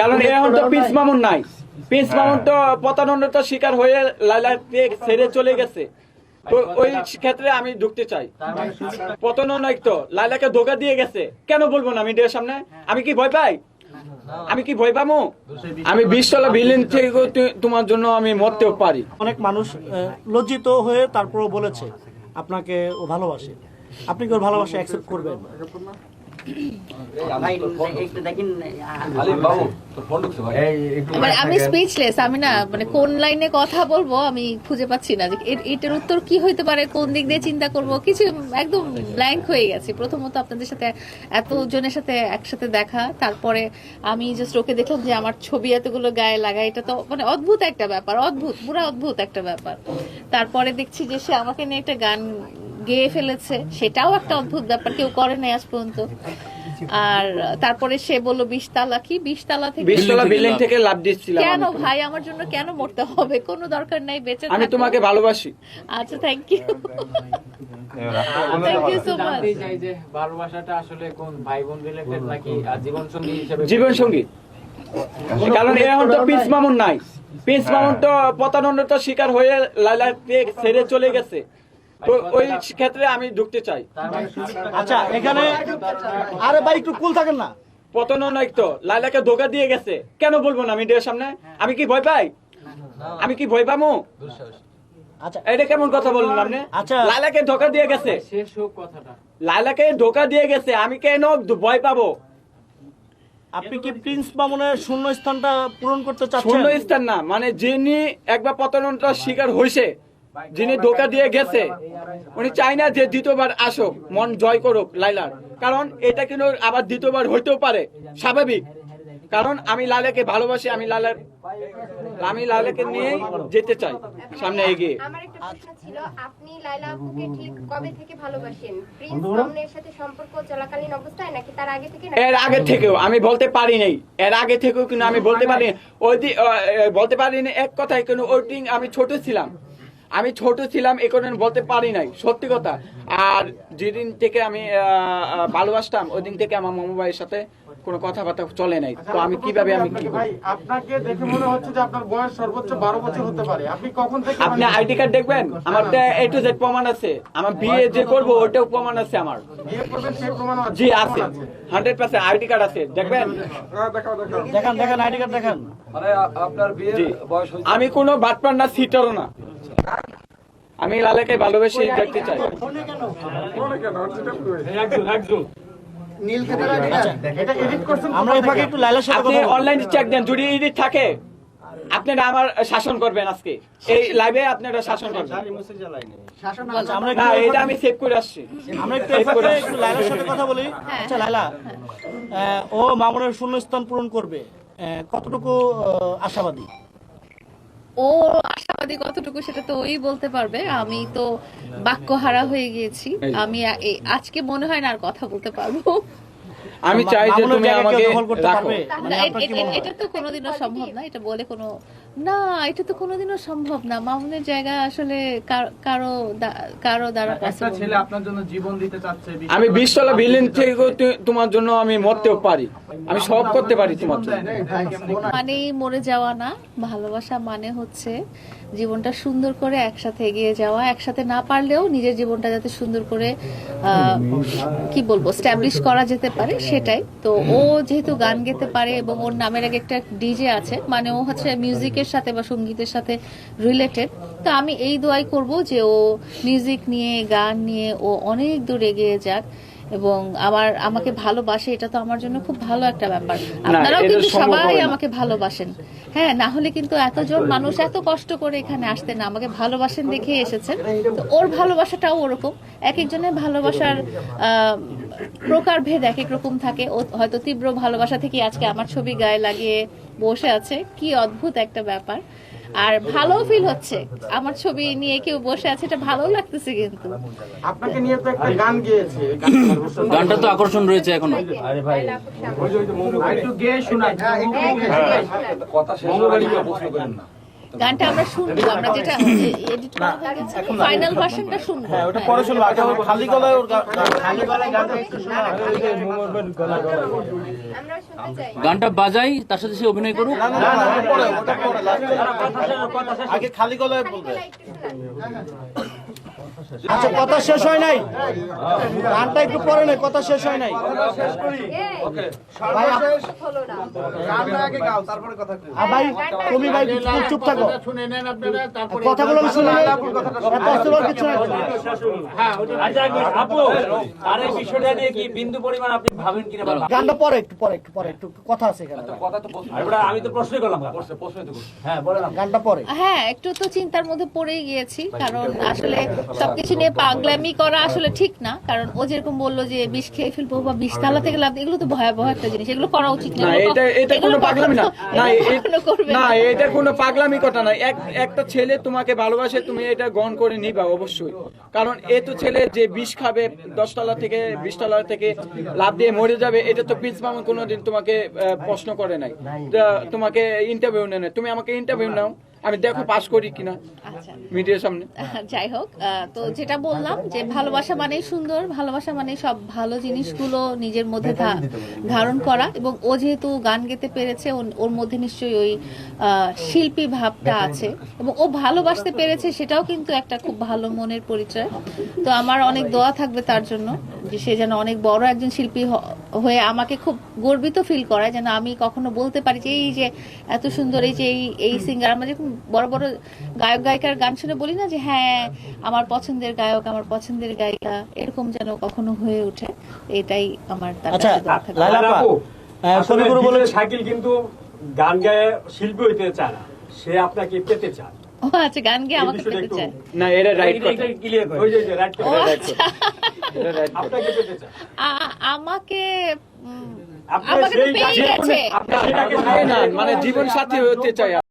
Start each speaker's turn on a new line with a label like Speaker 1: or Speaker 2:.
Speaker 1: কারণ এখন তো পিস মামুন নাই। পিস মামুন তো প্রতারণার শিকার হয়ে লাইলাকে ছেড়ে চলে গেছে। তো ওই ক্ষেত্রে আমি ঢুকতে চাই। প্রতারণা নাই তো। লাইলাকে ধোকা দিয়ে গেছে। কেন বলব না মিডিয়ার সামনে? আমি কি ভয় পাই? আমি কি ভয় পাবো আমি বিশতলা বিল্ডিং থেকে তোমার জন্য আমি মরতেও পারি।
Speaker 2: অনেক মানুষ লজ্জিত হয়ে তারপরও বলেছে আপনাকে ও ভালোবাসে। আপনি কি ওর ভালোবাসা অ্যাকসেপ্ট করবেন?
Speaker 3: মানে আমি স্পিচলেস আমি না মানে কোন লাইনে কথা বলব আমি খুঁজে পাচ্ছি না। যে এটার উত্তর কি হইতে পারে কোন দিক দিয়ে চিন্তা করব কিছু একদম ব্ল্যাঙ্ক হয়ে গেছে। প্রথমত আপনাদের সাথে এত জনের সাথে একসাথে দেখা তারপরে আমি জাস্ট ওকে দেখলাম যে আমার ছবি এতগুলো গায়ে লাগা এটা তো মানে অদ্ভুত একটা ব্যাপার অদ্ভুত পুরো অদ্ভুত একটা ব্যাপার। তারপরে দেখছি যে সে আমাকে নিয়ে একটা গান গেয়ে ফেলেছে সেটাও একটা অদ্ভুত ব্যাপার কেউ করে নাই আজ পর্যন্ত। আর তারপরে সে বলল বিশ তালা কি? বিশ তালা থেকে
Speaker 1: বিশতলা বিল্ডিং থেকে লাভ দিচ্ছিলাম
Speaker 3: কেন ভাই? আমার জন্য কেন মরতে হবে? কোনো দরকার নাই বেঁচে
Speaker 1: আমি তোমাকে ভালোবাসি।
Speaker 3: আচ্ছা থ্যাংক ইউ
Speaker 4: ভালোবাসাটা আসলে কোন ভাই বোন রিলেটেড নাকি জীবন সঙ্গী হিসেবে
Speaker 1: জীবন সঙ্গী কারণ এখন তো পিস মামুন নাই। পিস মামুন তো প্রতারণার শিকার হয়ে লাইলাকে ছেড়ে চলে গেছে। তো ওই ক্ষেত্রে আমি ঢুকতে চাই।
Speaker 2: আচ্ছা এখানে আরে ভাই একটু কুল থাকেন না।
Speaker 1: নাই তো লাইলাকে ধোকা দিয়ে গেছে। কেন বলব না মিডিয়ার সামনে? আমি কি ভয় পাই? আমি কি ভয় পাবো
Speaker 2: আচ্ছা।
Speaker 1: এটা কেমন কথা বললেন আপনি?
Speaker 2: আচ্ছা।
Speaker 1: লাইলাকে ধোকা দিয়ে গেছে।
Speaker 4: শেষ হোক কথাটা।
Speaker 1: লাইলাকে ধোকা দিয়ে গেছে আমি কেন ভয় পাবো?
Speaker 2: আপনি কি প্রিন্স মামুনের শূন্য স্থানটা পূরণ করতে চাচ্ছেন?
Speaker 1: শূন্য স্থান না মানে যিনি একবার প্রতারণার শিকার হয়েছে যিনি ধোকা দিয়ে গেছে উনি চাই না যে দ্বিতীয়বার আসুক মন জয় করুক লাইলার কারণ এটা কিন্তু আবার দ্বিতীয়বার হইতেও পারে স্বাভাবিক। কারণ আমি লালাকে ভালোবাসি আমি লালার আমি লালাকে নিয়ে যেতে চাই সামনে এগিয়ে।
Speaker 5: আমার একটা প্রশ্ন ছিল আপনি লাইলা আপুকে ঠিক কবে থেকে ভালোবাসেন? প্রিন্স মামুনের সাথে সম্পর্ক চলাকালীন অবস্থায় নাকি তার আগে থেকে
Speaker 1: এর আগে থেকেও আমি বলতে পারি নাই। এর আগে থেকেও কিন্তু আমি বলতে পারি ওই বলতে পারি না এক কথায় কিন্তু ওই আমি ছোট ছিলাম। আমি ছোট ছিলাম এ কারণে বলতে পারি নাই। সত্যি কথা। আর যেদিন থেকে আমি ভালোবাসতাম ওই দিন থেকে আমার মামু ভাইয়ের সাথে কোনো কথাবার্তা চলে নাই। তো আমি কীভাবে আমি কি
Speaker 6: ভাই আপনাকে দেখে মনে হচ্ছে যে আপনার বয়স সর্বোচ্চ বারো বছর হতে পারে। আপনি কখন থেকে
Speaker 1: আপনি আইডি কার্ড দেখবেন? আমার এ টু জেড প্রমাণ আছে। আমার বিয়ে যে করব ওটাও প্রমাণ আছে আমার।
Speaker 6: বিয়ে করবেন সেই প্রমাণ আছে।
Speaker 1: জি আছে। হান্ড্রেড পার্সেন্ট আইডি কার্ড আছে। দেখবেন?
Speaker 2: দেখান দেখান আইডি কার্ড দেখান।
Speaker 1: জি। আমি কোনো বাটপার না সিটারও না। আমি লালাকে ভালোবেসে দেখতে চাই।
Speaker 6: এটা এডিট করছেন
Speaker 2: আমরা এই ফাঁকে একটু লাইলার সাথে
Speaker 1: আপনি অনলাইন চেক দেন যদি এডিট থাকে আপনারা আমার শাসন করবেন আজকে। এই লাইভে আপনারা শাসন করবেন।
Speaker 2: আচ্ছা,
Speaker 1: না এটা আমি সেভ করে আসছি।
Speaker 2: আমরা একটু এই একটু লাইলার সাথে কথা বলি। আচ্ছা লাইলা ও মামুনের শূন্য স্থান পূরণ করবে। কতটুকু আশাবাদী?
Speaker 3: ও আশাবাদী কতটুকু সেটা তো ওই বলতে পারবে। আমি তো বাক্য হারা হয়ে গিয়েছি। আমি আজকে মনে হয় না আর কথা বলতে পারব।
Speaker 1: আমি চাই যে তুমি আমাকে রাখো।
Speaker 2: পারবে? মানে মনে?
Speaker 3: এটা তো কোনোদিনও সম্ভব না এটা বলে কোনো না এটা তো কোনোদিনও সম্ভব না। মামুনের জায়গা আসলে কারও কারও দ্বারা
Speaker 4: একটা ছেলে আপনার জন্য জীবন দিতে চাচ্ছে
Speaker 1: আমি বিশতলা বিল্ডিং থেকে তোমার জন্য আমি মরতেও পারি। আমি সব করতে পারি তোমার জন্য।
Speaker 3: মানেই মরে যাওয়া না ভালোবাসা মানে হচ্ছে জীবনটা সুন্দর করে একসাথে এগিয়ে যাওয়া একসাথে না পারলেও নিজের জীবনটা যাতে সুন্দর করে আহ, কি বলব স্ট্যাবলিশ করা যেতে পারে সেটাই। তো ও যেহেতু গান গেতে পারে এবং ওর নামের আগে একটা ডিজে আছে মানে ও হচ্ছে মিউজিকের সাথে বা সঙ্গীতের সাথে রিলেটেড তো আমি এই দোয়াই করব যে ও মিউজিক নিয়ে গান নিয়ে ও অনেক দূর এগিয়ে যাক এবং আমার আমাকে ভালোবাসে এটা তো আমার জন্য খুব ভালো একটা ব্যাপার। আপনারাও কিন্তু সবাই আমাকে ভালোবাসেন। হ্যাঁ না হলে কিন্তু এতজন মানুষ এত কষ্ট করে এখানে আসতে না আমাকে ভালোবাসেন দেখে এসেছেন। তো ওর ভালোবাসাটাও ওরকম। এক একজনের ভালোবাসার আহ, প্রকারভেদ এক এক রকম থাকে ও হয়তো তীব্র ভালোবাসা থেকে আজকে আমার ছবি গায়ে লাগিয়ে বসে আছে। কি অদ্ভুত একটা ব্যাপার। আর ভালো ফিল হচ্ছে। আমার ছবি নিয়ে কেউ বসে আছে এটা ভালো লাগতেছে কিন্তু।
Speaker 6: আপনাকে নিয়ে তো একটা গান গিয়েছে।
Speaker 7: গানটা তো আকর্ষণ রয়েছে
Speaker 5: এখনও। আপুর সামনে
Speaker 4: একটু গেয়ে শোনাই
Speaker 5: হ্যাঁ, হ্যাঁ, হ্যাঁ, শোনান।
Speaker 3: গানটা আমরা শুনব আমরা যেটা এডিট করা ফাইনাল ভার্সনটা শুনব।
Speaker 2: হ্যাঁ ওটা পরে শুনব আগে ওর খালি গলায় ওর খালি গলায় গানটা একটু শোনা
Speaker 5: আমরা শুনতে চাই।
Speaker 7: গানটা বাজাই তার সাথে সে অভিনয় করুক।
Speaker 2: না না না পরে ওটা পরে লাস্টে। আগে খালি গলায় বলবে। আচ্ছা কথা শেষ হয় নাই? গানটা একটু পরে নাই কথা শেষ হয় নাই? ভাই আপ-
Speaker 5: হলো না।
Speaker 2: আ, ভাই তুমি ভাই চুপ থাকো। কথাগুলো আমি শুনে নেই। এত অস্থির কিছু নাই।
Speaker 8: আপু আর এই বিষয়টা নিয়ে কি বিন্দু পরিমাণ আপনি ভাবেন কিনা বা
Speaker 2: গানটা পরে একটু পরে একটু পরে একটু কথা আছে
Speaker 8: আমি তো প্রশ্নই করলাম। হ্যাঁ।
Speaker 2: গানটা পরে।
Speaker 3: হ্যাঁ একটু তো চিন্তার মধ্যে পড়েই গিয়েছি কারণ আসলে সবকিছু নিয়ে পাগলামি করা আসলে ঠিক না। কারণ ও যেরকম বলল যে বিষ খেয়ে ফেলব বা বিষ তালা থেকে লাভ এগুলো তো ভয়াবহ একটা জিনিস এগুলো করা উচিত
Speaker 1: না। এটা এটা কোনো পাগলামি না। না এটা কোনো পাগলামি কথা না। এক একটা ছেলে তোমাকে ভালোবাসে তুমি এটা গ্রহণ করে নিবা অবশ্যই। কারণ এ তো ছেলে যে বিষ খাবে দশতলা থেকে বিশতলা থেকে লাভ দিয়ে মরে যাবে এটা তো প্রিন্স মামুন কোনোদিন তোমাকে প্রশ্ন করে নাই। তোমাকে ইন্টারভিউ নেয়। তুমি আমাকে ইন্টারভিউ নাও। আমি দেখো পাস করি কিনা
Speaker 3: আচ্ছা।
Speaker 1: মিডিয়ার সামনে।
Speaker 3: যাই হোক আহ, তো যেটা বললাম যে ভালোবাসা মানেই সুন্দর ভালোবাসা মানে সব ভালো জিনিসগুলো নিজের মধ্যে ধা- ধারণ করা এবং ও যেহেতু গান গেতে পেরেছে ওর- মধ্যে নিশ্চয়ই ওই আহ, শিল্পী ভাবটা আছে এবং ও ভালোবাসতে পেরেছে সেটাও কিন্তু একটা খুব ভালো মনের পরিচয়। তো আমার অনেক দোয়া থাকবে তার জন্য যে সে যেন অনেক বড় একজন শিল্পী হয়ে আমাকে খুব গর্বিত ফিল করায় যেন আমি কখনো বলতে পারি যে এই যে এত সুন্দর এই যে এই এই সিঙ্গার আমরা যেরকম বড় বড় গায়ক গায়িকার গান শুনে বলি না যে হ্যাঁ আমার পছন্দের গায়ক আমার পছন্দের গায়িকা এরকম যেন কখনো হয়ে ওঠে এটাই আমার
Speaker 2: আচ্ছা কবিগুরু বলে
Speaker 8: কিন্তু গান গায়ে শিল্পী হইতে চায় না সে আপনাকে পেতে চায়।
Speaker 3: ও আচ্ছা গান গিয়ে আমাকে পেতে চায়
Speaker 1: না এটা রাইট
Speaker 8: এটা- করে। ওই যে- কথা।
Speaker 3: আচ্ছা
Speaker 1: কথা।
Speaker 8: আপনাকে পেতে চায়
Speaker 3: আমাকে পেয়ে গেছে
Speaker 8: আপনাকে
Speaker 1: না, মানে জীবন সাথী হতে চাই